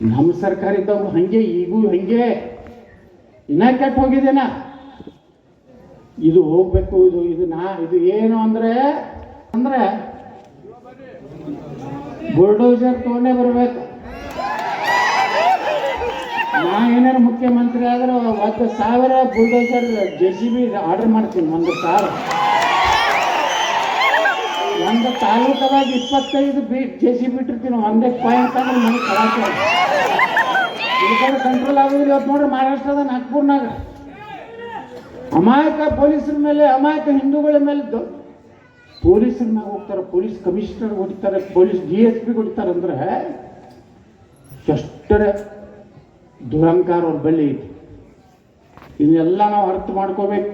ನಮ್ಮ ಸರ್ಕಾರ ಇದ್ದವರು ಹಂಗೆ, ಈಗೂ ಹಂಗೆ. ಇನ್ನ ಕೆಟ್ಟ ಹೋಗಿದ್ದೇನ? ಇದು ಹೋಗ್ಬೇಕು, ಇದು ಇದು ನಾ, ಇದು ಏನು ಅಂದ್ರೆ ಅಂದ್ರೆ ಬುಲ್ಡೋಸರ್ ತಗೊಂಡೇ ಬರ್ಬೇಕು. ನಾ ಏನಾರು ಮುಖ್ಯಮಂತ್ರಿ ಆದ್ರೆ ಒಂದು ಸಾವಿರ bulldozer J C B order ಮಾಡ್ತೀನಿ, ಒಂದು ಸಾವಿರ. ಒಂದು ತಾಲೂಕದಾಗ ಇಪ್ಪತ್ತೈದು ಬೀಟ್ ಜೆ ಸಿ ಬಿಟ್ಟಿರ್ತೀನಿ ಒಂದೇ ಪಾಯಿಂಟ್ ಅಂದ್ರೆ ಮನೆ ಕಳಾಕ. ಈ ಕಂಟ್ರೋಲ್ ಆಗೋದಿಲ್ಲ. ಇವತ್ತು ನೋಡ್ರಿ ಮಹಾರಾಷ್ಟ್ರದ ನಾಗ್ಪುರ್ನಾಗ. ಅಮಾಯಕ ಪೊಲೀಸರ ಮೇಲೆ, ಅಮಾಯಕ ಹಿಂದೂಗಳ ಮೇಲೆ ಪೊಲೀಸರ ಮ್ಯಾಗ ಹೋಗ್ತಾರೆ, ಪೊಲೀಸ್ ಕಮಿಷನರ್ ಹೊಡಿತಾರೆ, ಪೊಲೀಸ್ ಡಿ ಎಸ್ ಪಿ ಹೊಡಿತಾರೆ ಅಂದ್ರೆ ಎಷ್ಟರ ದುರಂಕಾರ ಅವ್ರ ಬಳಿ ಇದೆ ಇದನ್ನೆಲ್ಲ ನಾವು ಅರ್ಥ ಮಾಡ್ಕೋಬೇಕು.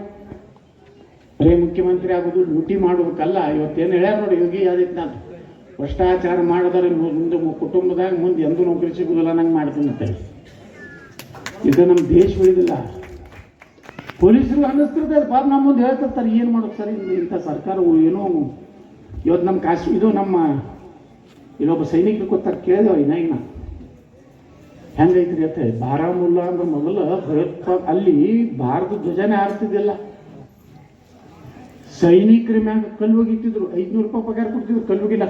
ಬರೀ ಮುಖ್ಯಮಂತ್ರಿ ಆಗೋದು ಲೂಟಿ ಮಾಡೋದಕ್ಕಲ್ಲ ಇವತ್ತೇನು ಹೇಳ್ಯಾರ ನೋಡಿ ಯೋಗಿ ಆದಿತ್ಯನಾಥ್. ಭ್ರಷ್ಟಾಚಾರ ಮಾಡಿದ್ರೆ ಮುಂದೆ ಕುಟುಂಬದಾಗ ಮುಂದೆ ಎಂದೂ ನೌಕರಿ ಸಿಗುದಿಲ್ಲ, ನಂಗೆ ಮಾಡ್ತೀನಿ ಅಂತ. ಇದು ನಮ್ಮ ದೇಶ ಉಳಿದಿಲ್ಲ. ಪೊಲೀಸರು ಅನ್ನಿಸ್ತಿರ್ತದೆ ಪಾಪ ನಮ್ಮ ಮುಂದೆ ಹೇಳ್ತಿರ್ತಾರೆ, ಏನು ಮಾಡೋದು ಸರ್ ಇಂಥ ಸರ್ಕಾರವು ಏನೋ ಇವತ್ತು ನಮ್ಮ ಕಾಶ್ ಇದು ನಮ್ಮ ಇನ್ನೊಬ್ಬ ಸೈನಿಕರು ಗೊತ್ತಾಗ ಕೇಳಿದೆವು ಇನ್ನ ಹೆಂಗೈತ್ರಿ ಅಂತ ಬಾರಾಮುಲ್ಲಾ ಅಂದ್ರೆ ಮೊದಲು ಭಯೋತ್ಪಾದ ಅಲ್ಲಿ ಭಾರತ ಧ್ವಜನೇ ಹಾರ್ತಿದ್ದಿಲ್ಲ ಸೈನಿಕರ ಮ್ಯಾಗ ಕಲ್ಲು ಒಗಿತಿದ್ರು ಐದ್ನೂರು ರೂಪಾಯಿ ಪಗಾರ ಕೊಡ್ತಿದ್ರು ಕಲ್ಲು ಹೋಗಿಲ್ಲ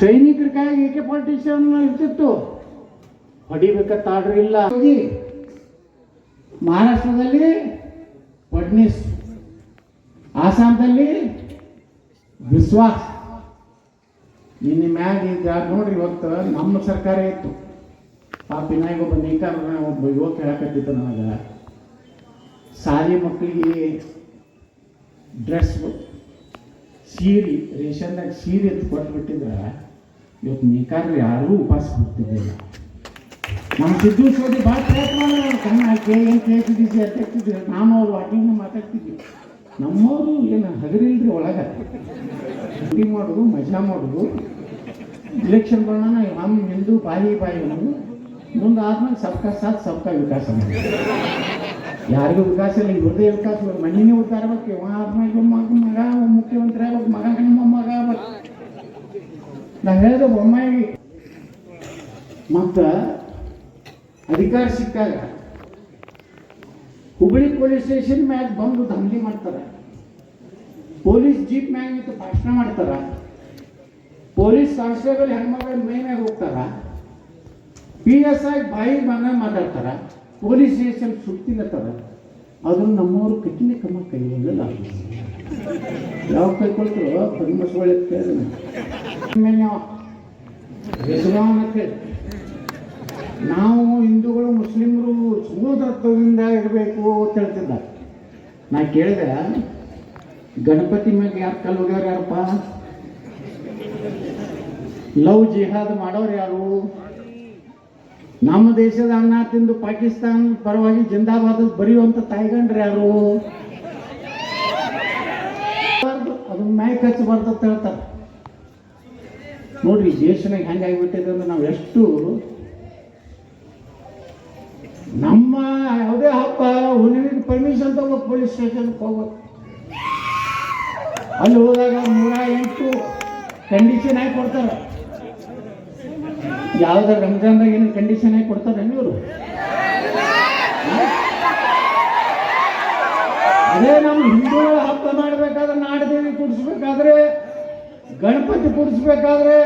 ಸೈನಿಕರ ಕೈಯಾಗ ಏಕೆ ಪಾಲಿಟಿಷಿಯನ್ ಇರ್ತಿತ್ತು. ಹೊಡಿಬೇಕಂತ ಆರ್ಡರ್ ಇಲ್ಲ. ಮಹಾರಾಷ್ಟ್ರದಲ್ಲಿ ಫಡ್ನೀಸ್ ಆಸಾಮದಲ್ಲಿ ವಿಶ್ವಾಸ್. ನಿನ್ನೆ ಮ್ಯಾಗ ಈಗ ನೋಡ್ರಿ, ಇವತ್ತು ನಮ್ಮ ಸರ್ಕಾರ ಇತ್ತು. ಆ ಇನ್ನಾಗ ಒಬ್ಬ ನೇಕಾರ ಒಬ್ಬ ಯುವಕ ಹೇಳಕತ್ತಿತ್ತು ನನಗೆ. ಶಾಲೆ ಮಕ್ಕಳಿಗೆ ಡ್ರೆಸ್ ಸೀರೆ, ರೇಷನ್ದಾಗ ಸೀರೆ ಅಂತ ಕೊಟ್ಬಿಟ್ಟಿದ್ರೆ ಇವತ್ತು ನೇಕಾರರು ಯಾರೂ ಉಪವಾಸ ಹೋಗ್ತಿದ್ದಿಲ್ಲ ನಮ್ಮ ಸೋದಿ ಭಾಳ ಪ್ರಯತ್ನ ಮಾಡೋರು ಕಣ್ಣು ಹಾಕಿ, ಏನು ಕೇಳ್ತಿದ್ದೀವಿ ಅಧ್ಯಕ್ಷಿದ್ವಿ ನಾನು ಅವ್ರು ವಾಕಿಂಗ್ ಮಾತಾಡ್ತಿದ್ವಿ. ನಮ್ಮವರು ಏನು ಹಗರಿಲ್ರಿ ಒಳಗೆ. ಶೂಟಿಂಗ್ ಮಾಡೋದು ಮಜಾ ಮಾಡೋದು. ಇಲೆಕ್ಷನ್ ಬರೋಣ ನಮ್ಮ ಹಿಂದೂ ಬಾಯಿ ಬಾಯಿ ಅನ್ನೋದು. ಮುಂದೆ ಆದ್ಮೇಲೆ ಸಬ್ಕಾ ಸಾಥ್, ಸಬ್ಕಾ ವಿಕಾಸ. ಮಾಡೋದು ಯಾರಿಗೂ ವಿಕಾಸ ಇಲ್ಲ. ಗುರುದೇ ವಿಕಾಸ ಮಣ್ಣಿನ ಉದ್ದಾರ ಇವ ಆದ್ಮೇಲೆ ಮಗ ಮಗ ಮುಖ್ಯಮಂತ್ರಿ ಆಗ್ಬೇಕು. ಮಗ, ನಿಮ್ಮ ಮಗ ಆಗ್ಬೇಕು. ನಾ ಹೇಳಿದ ಬೊಮ್ಮಾಯಿ ಮತ್ತು ಅಧಿಕಾರ ಸಿಕ್ಕಾಗ ಹುಬ್ಬಳ್ಳಿ ಪೊಲೀಸ್ ಸ್ಟೇಷನ್ ಮ್ಯಾಗ ಬಂದು ದಂಧೆ ಮಾಡ್ತಾರೆ. ಪೊಲೀಸ್ ಜೀಪ್ ಮ್ಯಾಗ ನಿಂತು ಭಾಷಣ ಮಾಡ್ತಾರ. ಪೊಲೀಸ್ ಕಾನ್ಸ್ಟೇಬಲ್ ಹೆಣ್ಮಗಳ ಮೈ ಮ್ಯಾಗ ಹೋಗ್ತಾರ. ಪಿ ಎಸ್ ಐ ಬಾಯಿ ಮನ ಮಾತಾಡ್ತಾರ. ಪೊಲೀಸ್ ಸ್ಟೇಷನ್ ಸುತ್ತಿಲತ್ತಾರ ಅದನ್ನು ನಮ್ಮವರು ಕಠಿಣ ಕ್ರಮ ಕೈಗೊಳ್ಳಲ್ಲ. ಯಾವ ಕೈ ಕೊಟ್ಟರು ಕೇಳಿದ್ರೆ ಆಮೇಲೆ ನಾವು ಹಿಂದೂಗಳು ಮುಸ್ಲಿಮರು ಸಹೋದರತ್ವದಿಂದ ಇರಬೇಕು ಅಂತ ಹೇಳ್ತಿದ್ದ. ನಾ ಕೇಳಿದೆ, ಗಣಪತಿ ಮ್ಯಾಗ ಯಾರು ಕಲ್ಲು ಹೋಗ್ಯಾರ ಯಾರಪ್ಪ? ಲವ್ ಜಿಹಾದ್ ಮಾಡೋರು ಯಾರು? ನಮ್ಮ ದೇಶದ ಅನ್ನ ತಿಂದು ಪಾಕಿಸ್ತಾನ ಪರವಾಗಿ ಜಿಂದಾಬಾದ್ ಬರೆಯುವಂತ ತಾಯ್ಗಂಡ್ರೆ ಯಾರು? ಅದು ಮ್ಯಾಕ್ ಹಚ್ಚಬಾರ್ದು ಅಂತ ಹೇಳ್ತಾರೆ. ನೋಡ್ರಿ, ದೇಶನಾಗ ಹೆಂಗಾಗ್ಬಿಟ್ಟಿದೆ ಅಂದ್ರೆ ನಾವು ಎಷ್ಟು ನಮ್ಮ ಯಾವುದೇ ಹಬ್ಬ, ಹುಣ್ಣಿಮೆಗೆ ಪರ್ಮಿಷನ್ ತಗೋಬೇಕು ಪೊಲೀಸ್ ಸ್ಟೇಷನ್ಗೆ ಹೋಗ್ಬೇಕು ಅಲ್ಲಿ ಹೋದಾಗ ನೂರ ಎಂಟು ಕಂಡೀಷನ್ ಹಾಕಿ ಕೊಡ್ತಾರೆ. ಯಾವ್ದಾರ ರಂಜಾನ್ದಾಗ ಏನು ಕಂಡೀಷನ್ ಆಗಿ ಕೊಡ್ತಾರೆ ಇವರು. ಅದೇ ನಮ್ಮ ಹಿಂದೂಗಳ ಹಬ್ಬ ಮಾಡಬೇಕಾದ್ರೆ ನಾಡದೇವಿ ಕೂಡಿಸ್ಬೇಕಾದ್ರೆ, ಗಣಪತಿ ಕೂಡಿಸ್ಬೇಕಾದ್ರೆ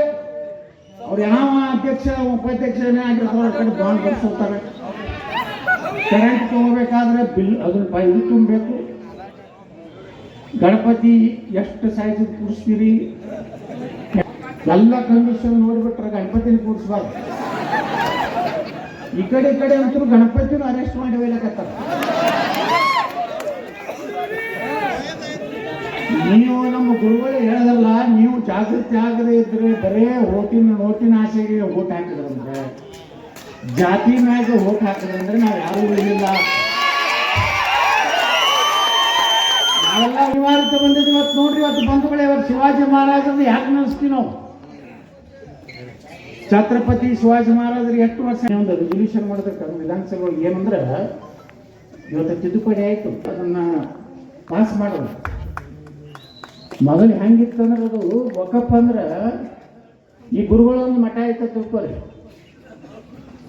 ಅವ್ರು ಯಾವ ಅಧ್ಯಕ್ಷ, ಉಪಾಧ್ಯಕ್ಷನೇ ಆಗಿರ್ತಾರೆ ಕಡೆ ಬಾಂಡ್ ಬರ್ಸೋತಾರೆ ಕರೆಂಟ್ ತಗೋಬೇಕಾದ್ರೆ ಬಿಲ್ ಅದನ್ನ ಬ- ತುಂಬಬೇಕು. ಗಣಪತಿ ಎಷ್ಟು ಸೈಜ್ ಕೂಡಿಸ್ತೀರಿ? ಎಲ್ಲ ಕಂಡೀಷನ್ ನೋಡ್ಬಿಟ್ರೆ ಗಣಪತಿನ ಕೂರಿಸ್ಬಾರ್ದು. ಈ ಕಡೆ ಈ ಕಡೆ ಅಂತೂ ಗಣಪತಿನ ಅರೆಸ್ಟ್ ಮಾಡಿ ನೀವು ನಮ್ಮ ಗುರುಗಳು ಹೇಳದಲ್ಲ, ನೀವು ಜಾಗೃತಿ ಆಗದೆ ಇದ್ರೆ ಬರೇ ಓಟಿನ ಓಟಿನ ಆಸೆಗೆ ಓಟ್ ಹಾಕಿದ್ರಂದ್ರೆ ಜಾತಿ ಮ್ಯಾಗ ಓಟ್ ಹಾಕಿದ್ರಂದ್ರೆ ನಾವು ಯಾರು ಇರಲಿಲ್ಲ. ನಾವೆಲ್ಲ ಅನಿವಾರ್ಯತೆ ಬಂದಿದ್ದು ಇವತ್ತು ನೋಡ್ರಿ, ಇವತ್ತು ಬಂಧುಗಳೇ, ಇವತ್ತು ಶಿವಾಜಿ ಮಹಾರಾಜರು ಯಾಕೆ ನೆನೆಸ್ತೀವಿ ನಾವು? ಛತ್ರಪತಿ ಶಿವಾಜಿ ಮಹಾರಾಜರು ಎಷ್ಟು ವರ್ಷ? ಒಂದು ರೆಸಲ್ಯೂಷನ್ ಮಾಡೋದಕ್ಕೆ ವಿಧಾನಸಭೆ ಏನಂದ್ರೆ, ಇವತ್ತು ತಿದ್ದುಪಡಿ ಆಯಿತು. ಅದನ್ನ ಪಾಸ್ ಮಾಡೋದು ಮೊದಲು ಹೆಂಗಿತ್ತು ಅಂದ್ರೆ ಅದು ವಕಫ್ ಅಂದ್ರೆ ಈ ಗುರುಗಳೊಂದು ಮಠ ಆಯ್ತು ತಿಳ್ಕೊರಿ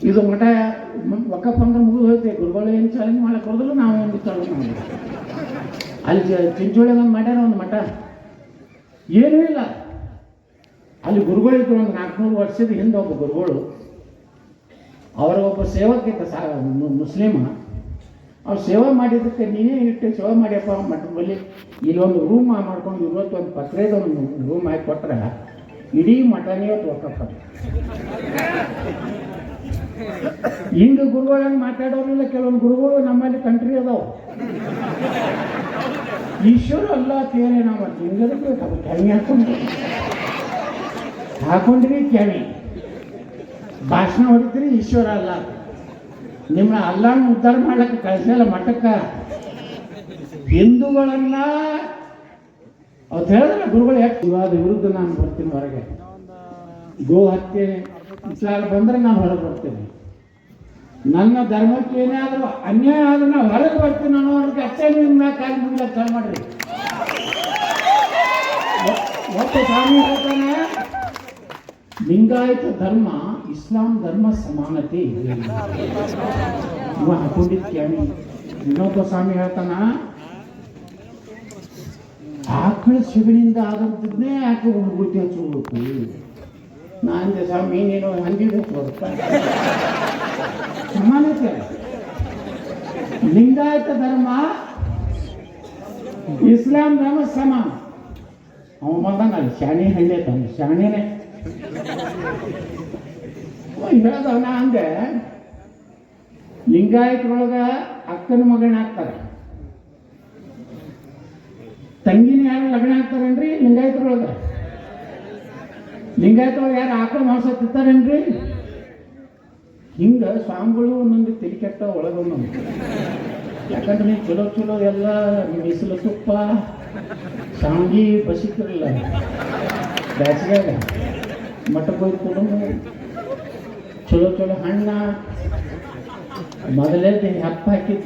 ಇದು ಮಠ ವಕಪ್ ಅಂದ್ರೆ ಮುಗಿದು ಹೋಯ್ತೆ. ಗುರುಗಳು ಏನು ಚಾಲೆಂಜ್ ಮಾಡಕ್ಕೆ ಹೋದ್ರು ನಾವು ಒಂದು ಚಾಲೆಂಜ್ ಮಾಡಿದ್ವಿ ಅಲ್ಲಿ ಚಿಂಚೋಳಿಗೆ ಒಂದು ಮಾಡ್ಯಾರ ಒಂದು ಮಠ. ಏನೂ ಇಲ್ಲ. ಅಲ್ಲಿ ಗುರುಗಳು ಇದ್ರು ಒಂದು ನಾಲ್ಕುನೂರು ವರ್ಷದ ಹಿಂದೆ ಒಬ್ಬ ಗುರುಗಳು. ಅವರ ಒಬ್ಬ ಸೇವಕಿದ್ದ ಸಾ ಮುಸ್ಲಿಮ. ಅವ್ರು ಸೇವೆ ಮಾಡಿದ್ದಕ್ಕೆ ನೀನೇ ಇಟ್ಟು ಸೇವೆ ಮಾಡ್ಯಪ್ಪ ಮಠದ ಬಳಿ ಇಲ್ಲೊಂದು ರೂಮ್ ಮಾಡ್ಕೊಂಡು ಇವತ್ತೊಂದು ಪತ್ರದ ಒಂದು ರೂಮ್ ಹಾಕಿ ಕೊಟ್ಟರೆ ಇಡೀ ಮಠನೇ ಇವತ್ತು ಅದು. ಹಿಂಗ ಗುರುಗಳಂಗೆ ಮಾತಾಡೋರಿಲ್ಲ, ಕೆಲವೊಂದು ಗುರುಗಳು ನಮ್ಮಲ್ಲಿ ಕಂಟ್ರಿ ಅದಾವ. ಈಶ್ವರ ಅಲ್ಲ ತೇರೆ ನಾವು ಹಿಂಗದಕ್ಕೆ ಕೆಣಿ ಹಾಕೊಂಡು ಹಾಕೊಂಡ್ರಿ ಕೇಳಿ. ಭಾಷಣ ಹೊಡಿದ್ರಿ ಈಶ್ವರ ಅಲ್ಲ. ನಿಮ್ಮ ಅಲ್ಲಾನ ಉದ್ಧಾರ ಮಾಡಕ್ಕೆ ಕಳಿಸಲ್ಲ ಮಠಕ್ಕ. ಹಿಂದೂಗಳನ್ನ ಅವ್ರು ಹೇಳಿದ್ರೆ ಗುರುಗಳು ಯಾಕೆ ವಿವಾದ ವಿರುದ್ಧ ನಾನು ಬರ್ತೀನಿ ಹೊರಗೆ. ಗೋ ಹತ್ಯೆ ಬಂದ್ರೆ ನಾನು ಹೊರಗೆ ಬರ್ತೇನೆ. ನನ್ನ ಧರ್ಮಕ್ಕೆ ಏನೇ ಆದರೂ ಅನ್ಯಾಯ ಆದ್ರೂ ನಾವು ಹೊರಗೆ ಬರ್ತೀನಿ ಅನ್ನೋರಿಗೆ ಅಚ್ಚೆ ನಿಮ್ಮ ಕಾಲು ಮುಗಿಲಕ್ಕೆ ಚಾಲು ಮಾಡ್ರಿ. ಒಟ್ಟು ಸ್ವಾಮಿ ಹೇಳ್ತಾನೆ ಲಿಂಗಾಯತ ಧರ್ಮ, ಇಸ್ಲಾಂ ಧರ್ಮ ಸಮಾನತೆ ಇದೆ. ಇವ ಇನ್ನೊಬ್ಬ ಸ್ವಾಮಿ ಹೇಳ್ತಾನ, ಆಕಳ ಶಿವನಿಂದ ಆದಂಥದ್ನೇ ಯಾಕೆ ಉಳ್ಗುಟ್ಟಿ ಹಚ್ಕೋಬೇಕು ನಾ ಸ್ವಾಮಿ, ನೀನು ಹಂದಿದೆ ಸಮಾನತೆ. ಲಿಂಗಾಯತ ಧರ್ಮ, ಇಸ್ಲಾಂ ಧರ್ಮ ಸಮಾನ. ಅವ ನಾನು ಶಾಣೆ ಹಳ್ಳಿ ತಾನೆ ಶಾಣಿನೇ. ಹೇಳ್ದವ ನಾ ಅಂದೆ ಲಿಂಗಾಯತರೊಳಗ ಅಕ್ಕನ ಮಗನ ಹಾಕ್ತಾರೆ ತಂಗಿನ ಯಾರು ಲಗ್ನ ಹಾಕ್ತಾರೇನ್ರಿ ಲಿಂಗಾಯತರೊಳಗ ಲಿಂಗಾಯತರೊಳಗ ಯಾರು ಆಕಳ ಮಾಂಸ ತಿಂತಾರೇನ್ರಿ ಹಿಂಗ ಸ್ವಾಮಿಗಳು ಒಂದೊಂದು ತಲೆ ಕೆಟ್ಟ ಒಳಗೊಂದು ಯಾಕಂದ್ರೆ ನೀವು ಚಲೋ ಚಲೋ ಎಲ್ಲ ಮೀಸಲು ತುಪ್ಪ ಶಾವಿಗೆ ಬಸಿತಿರಲ್ಲ ಬ್ಯಾಸಿಗ್ಯಾಗ. ಮಠಕ್ಕೆ ಹೋಗಿ ಕುಟುಂಬ ಚಲೋ ಚಲೋ ಹಣ್ಣ. ಮೊದಲೇ ಹಪ್ಪ ಹಾಕಿದ್ದು